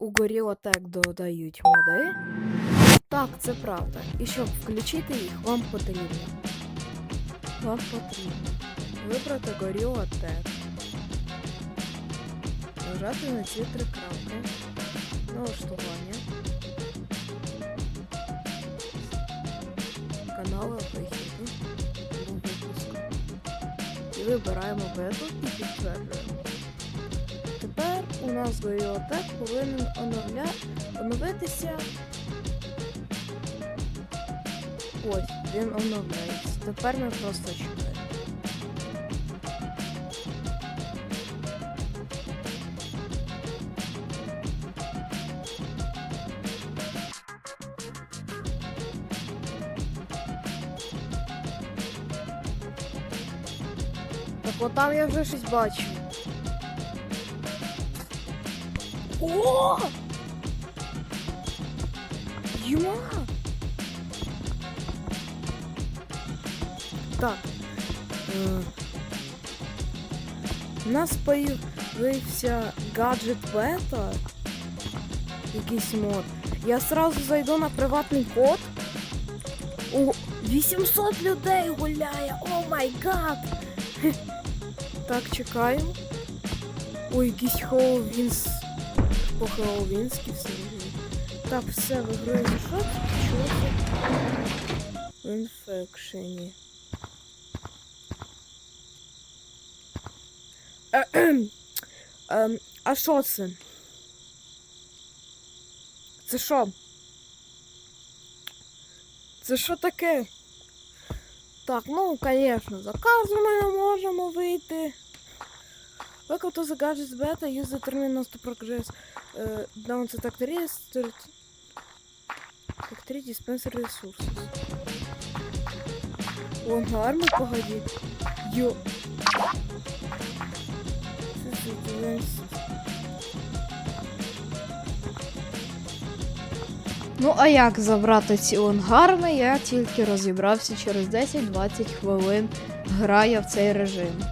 у Gorillotech додають моди? Так, це правда. І щоб включити їх, вам потрібно. Вам потрібно вибрати Gorillotech. Нажати на ці три крапки. Налаштування. Канали вихіду. І вибираємо бету і підтверджуємо. Нас Gorillotech повинен оновля... оновитися. Ось, він оновляється. Тепер ми просто чекаємо. Так от там я вже щось бачу. О! Юма! Так. Е, У нас появився гаджет бета. Якийсь мод. Я сразу зайду на приватний код. О, 800 людей гуляє! О май гад! Так, чекаємо. Ой, якийсь Хеллоуінс. По Хеллоуінськи все. Так, все, за що? Це? В інфекшені. Ем, а що це? Це що? Це що таке? Так, ну, конечно, заказу ми не можемо вийти. Welcome to the gadgets beta, use the terminal to progress uh, down to factory, start factory dispenser resources. О, гарно, погоди. Йо. Ну, а як забрати ці онгарми, я тільки розібрався через 10-20 хвилин граю в цей режим.